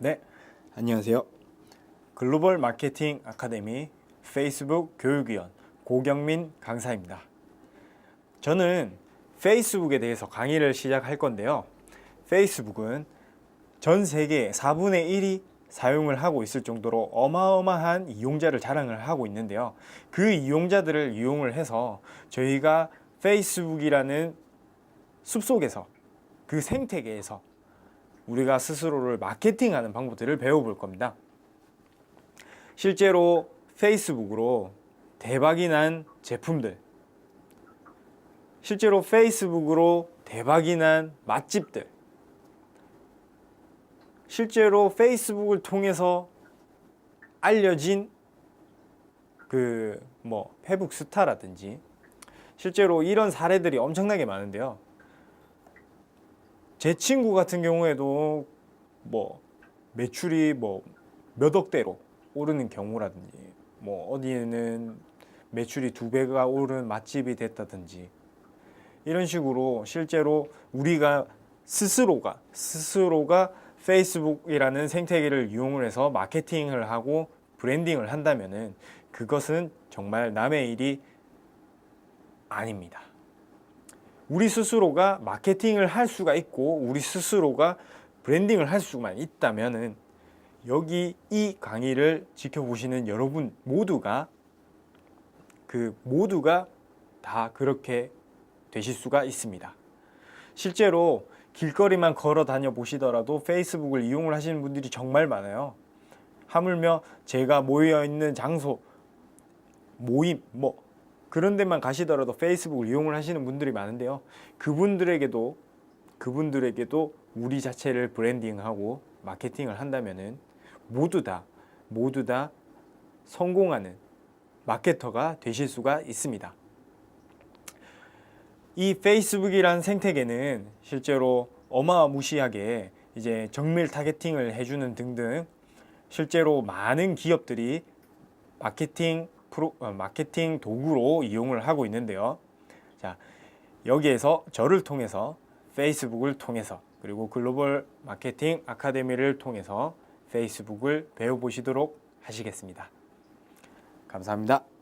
네, 안녕하세요. 글로벌 마케팅 아카데미 페이스북 교육위원 고경민 강사입니다. 저는 페이스북에 대해서 강의를 시작할 건데요. 페이스북은 전 세계 4분의 1이 사용을 하고 있을 정도로 어마어마한 이용자를 자랑을 하고 있는데요. 그 이용자들을 이용을 해서 저희가 페이스북이라는 숲속에서 그 생태계에서 우리가 스스로를 마케팅하는 방법들을 배워볼 겁니다. 실제로 페이스북으로 대박이 난 제품들, 실제로 페이스북으로 대박이 난 맛집들, 실제로 페이스북을 통해서 알려진 그 뭐 페북 스타라든지 실제로 이런 사례들이 엄청나게 많은데요. 제 친구 같은 경우에도 뭐 매출이 뭐 몇 억대로 오르는 경우라든지 뭐 어디에는 매출이 두 배가 오른 맛집이 됐다든지 이런 식으로 실제로 우리가 스스로가 스스로가 페이스북이라는 생태계를 이용을 해서 마케팅을 하고 브랜딩을 한다면은 그것은 정말 남의 일이 아닙니다. 우리 스스로가 마케팅을 할 수가 있고 우리 스스로가 브랜딩을 할 수만 있다면은 여기 이 강의를 지켜보시는 여러분 모두가 그 모두가 다 그렇게 되실 수가 있습니다. 실제로 길거리만 걸어 다녀 보시더라도 페이스북을 이용을 하시는 분들이 정말 많아요. 하물며 제가 모여 있는 장소, 모임, 뭐 그런 데만 가시더라도 페이스북을 이용을 하시는 분들이 많은데요. 그분들에게도 그분들에게도 우리 자체를 브랜딩하고 마케팅을 한다면은 모두 다 모두 다 성공하는 마케터가 되실 수가 있습니다. 이 페이스북이란 생태계는 실제로 어마무시하게 이제 정밀 타겟팅을 해주는 등등 실제로 많은 기업들이 마케팅 프로 어, 마케팅 도구로 이용을 하고 있는데요. 자 여기에서 저를 통해서 페이스북을 통해서 그리고 글로벌 마케팅 아카데미를 통해서 페이스북을 배워보시도록 하시겠습니다. 감사합니다.